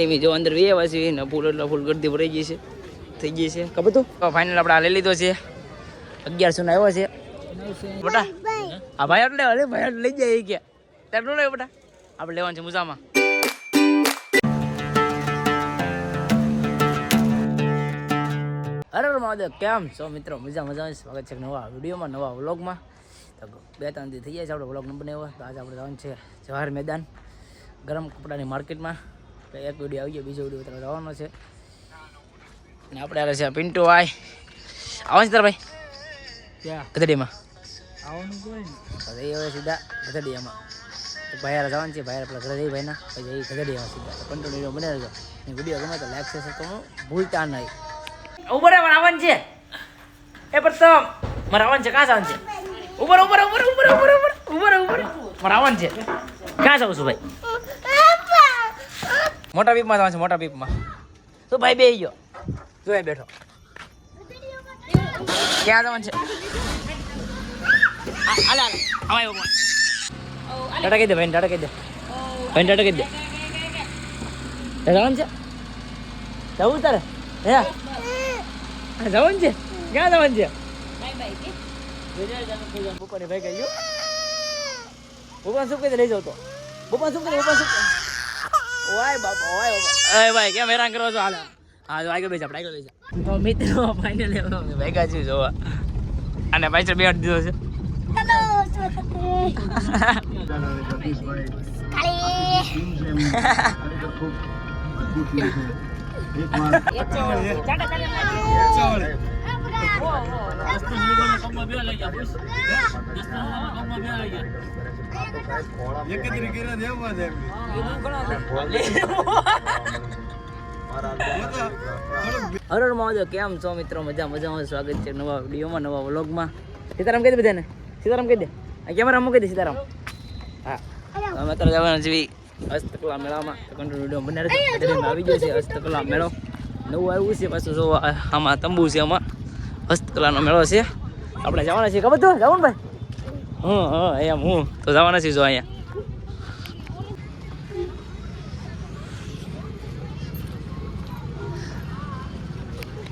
ટીમી જો અંદર વે વાસી ને ફૂલ એટલે ફૂલ ગરદી ભરાઈ ગઈ છે થઈ ગઈ છે. ખબર તો ફાઇનલ આપણે આ લઈ લીધો છે. અગિયારસો નો આવ્યો છે. બટા આ ભાઈ એટલે અરે ભાઈ એટલે લઈ જાય એ કે. તારે નો બટા? આપણે લેવાનું છે મુજામાં અરે મહાદેવ કેમ છો મિત્રો? મજા મજા સ્વાગત છે નવા વિડીયોમાં નવા વ્લોગમાં. તો બે ત્રણ દી થઈ જાય છે આપણે વ્લોગ ન બનાવ્યો. તો આજે આપણે જવાનું છે જવાહર મેદાન ગરમ કપડાની માર્કેટમાં. તો એક વીડિયો આવી ગયો બીજો વીડિયો તમે જવાનો છે. અને આપણે આવે છે પિન્ટુ ભાઈ આવો છે તારા ભાઈ ક્યાં? ગધડીમાં આવવાનું કોઈ તો હવે સીધા ગધડીયામાં. ભાઈ હારે જવાનું છે ભાઈ પેલા ઘરે જઈ ભાઈના. પછી એ ગધડીયામાં સીધા. તો કન્ટિન્યુ બને રહેજો. વીડિયો ગમે તો લાઈક છે તો ભૂલતા નહીં. ઉપર મારે આવવાનું છે. એ પ્રથમ મારે આવવાનું છે કાં જવાનું છે? ઉપર ઉપર ઉપર ઉપર ઉપર ઉપર ઉપર ઉપર મારે આવવાનું છે. ક્યાં જાઉં છું ભાઈ? મોટા બીપમાં જવાનું છે મોટા બીપમાં તો ભાઈ બે ગયો. તું એ બેઠો. ક્યાં જવાનું છે. ટાટા કહી દે ભાઈ ટાટા કહી દે. ભાઈ ટાટા કહી દે. જવાનું છે? જવું તારે? હે? જવાનું છે? ક્યાં જવાનું છે? બપોરે ભાઈ કહી ગયો. બપોર શું કહી લઈ જાવ તો. ભગવાન શું કહી બપોર શું ઓય બાપા ઓય બાપા. અરે ભાઈ કેમ હેરાન કરો છો? હાલ. હા જો આગળ બેસા આપણે આગળ બેસા તો મિત્રો ફાઇનલ ભેગા છું જોવા. અને પાછળ બે દીધો છે. હરર મહાદેવ કેમ છો મિત્રો? મજા મજામાં. સ્વાગત છે નવા વિડીયોમાં નવા વ્લોગમાં. સીતારામ કહી દે બધાને. સીતારામ કહી દે. આ કેમેરા મૂકી દે સીતારામ. હા. અમે અત્યારે જવાના છીએ હસ્તકલા મેળામાં. કંટ્રોલ વીડિયો બનાવી આવી ગયો છે હસ્તકલા મેળો. નવું આવ્યું છે પાછું જો આમાં તંબુ છે આમાં. હસ્તકલાનો મેળો છે. આપણે જવાના છીએ ખબર તો જવાનું ભાઈ? હું હા એમ હું. તો જવાના છીએ જો અહીંયા.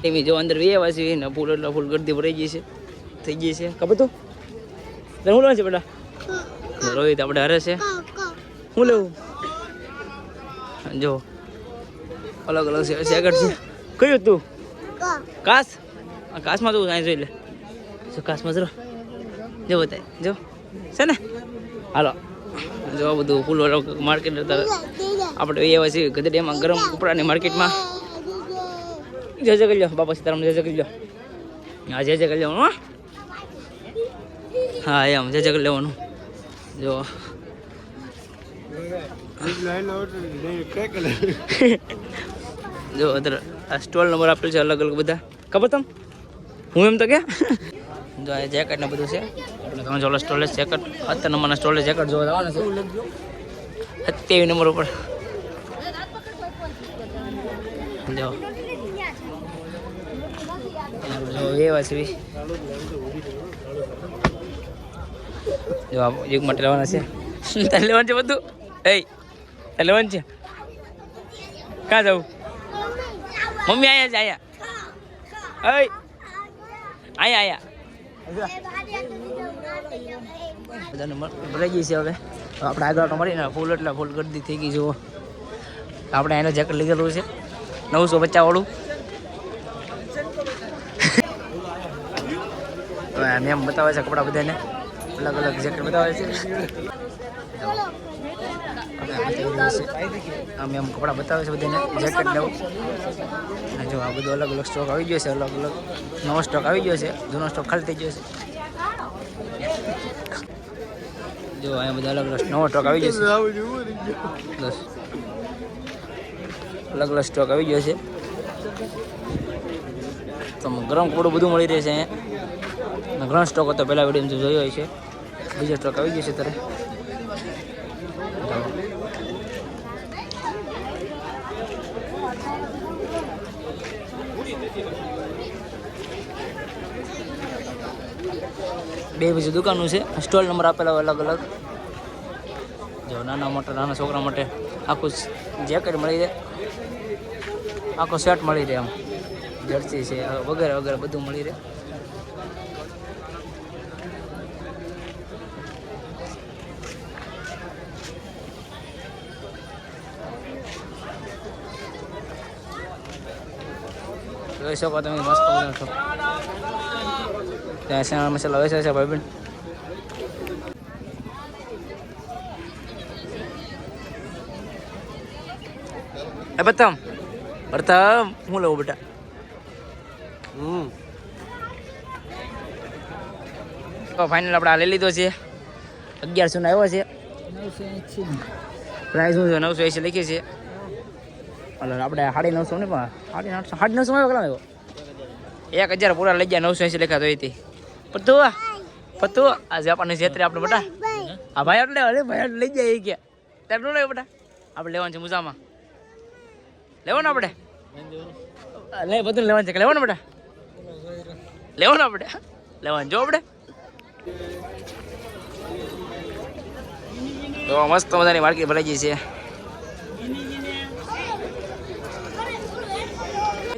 એમી જો અંદર વે વાસી ને ફૂલ એટલે ફૂલ ગરદી ભરાઈ ગઈ છે. થઈ ગઈ છે. ખબર તો? તને શું લેવાનું છે બેટા? રોહિત આપણે હરે છે. શું લેવું? જો. અલગ અલગ છે સેકટ છે. કયું તું? કાસ? કાસમાં તું સાયન્સ જોઈ લે. જો કાસમાં મજરો. જો બતાય જો છે ને? હાલો. જો બધું ફૂલ માર્કેટ આપણે એ છે ગધડીયામાં ગરમ કપડાની માર્કેટમાં જય જય કરી લો બાપા સીતારામ, જય જય કરી લો હા, જય જય કરી લેવાનું હા, એમ, જય જય કરી લેવાનું જો જો સ્ટોલ નંબર આપેલ છે અલગ અલગ બધા. ખબર તમ હું એમ તો કે? જો આ જેકેટ ને બધું છે. આપણે તમે જોલો સ્ટોલ જેકેટ અત્યાર નંબરના સ્ટોલ જેકેટ જોવા જવાના છે. સત્યાવીસ નંબર ઉપર. જો. જો એવા છે જો આ યુગ માટે લેવાના છે. તારે લેવાનું છે બધું? એ તારે લેવાનું છે? ક્યાં જવું મમ્મી અહીંયા છે અહીંયા અહીંયા અહીંયા બધાને ભરાઈ ગઈ છે હવે. આપણે આગળ તો મળીને ફૂલ એટલે ફૂલ ગરદી થઈ ગઈ, જુઓ. આપણે એનો જેકેટ લીધેલું છે. નવસો પચાસ વાળું. મેમ બતાવે છે કપડા બધાને. અલગ અલગ જેકેટ બતાવે છે. આ એમ કપડાં બતાવે છે બધાને જેકેટ લેવું અને જો આ બધો અલગ અલગ સ્ટોક આવી ગયો છે અલગ અલગ નવો સ્ટોક આવી ગયો છે, જૂનો સ્ટોક ખાલી થઈ ગયો છે. જો અહીંયા બધા અલગ અલગ નવો સ્ટોક આવી ગયો છે. અલગ અલગ સ્ટોક આવી ગયો છે. તો ગરમ કપડું બધું મળી રહેશે અહીંયા. ઘણો સ્ટોક હતો, પહેલા વીડિયો જોયો હોય છે. બીજો સ્ટોક આવી ગયો છે ત્યારે બે બીજી દુકાનો છે. સ્ટોલ નંબર આપેલા હોય અલગ અલગ. જો નાના મોટા, નાના છોકરા માટે આખું જેકેટ મળી જાય. આખો શર્ટ મળી રહે આમ. જર્સી છે, વગેરે વગેરે બધું મળી રહે. જોઈ શકો તમે મસ્ત મજાનો છો. ત્યાં શેણા મસાલા વેચે છે ભાઈ એ પ્રથમ પ્રથમ હું લઉં બેટા. હમ. તો ફાઇનલ આપણે આ લઈ લીધો છે. અગિયારસો નો આવ્યો છે. પ્રાઇઝ પ્રાઇસ છે? નવસો એસી લખી છે. એટલે આપણે સાડી નવસો ને પણ સાડી આઠસો, સાડી નવસો માં કેટલા આવ્યો એક હજાર પૂરા લઈ ગયા, નવસો એસી લખાતો હતી પતું પતું આપણને જેતરી આપણે બેટા, આ ભાઈ એટલે અરે ભાઈ એટલે લઈ જાય કે. તારે નું બેટા? આપણે લેવાનું છે મુજામાં લેવાનું આપણે? લે, બધું લેવાનું છે લેવાનું બેટા? લેવાનું આપણે? લેવાનું જો આપણે. તો મસ્ત મજાની માર્કેટ ભરાઈ ગઈ છે.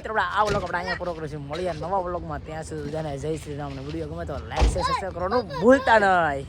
મિત્રો આ વ્લોગ આપણે અહીંયા પૂરો કરીશું. મળીએ નવા વ્લોગમાં ત્યાં સુધી બધાને જય શ્રી રામ ને વીડિયો ગમે તો લાઈક શેર સબસ્ક્રાઈબ કરવાનું ભૂલતા નહીં.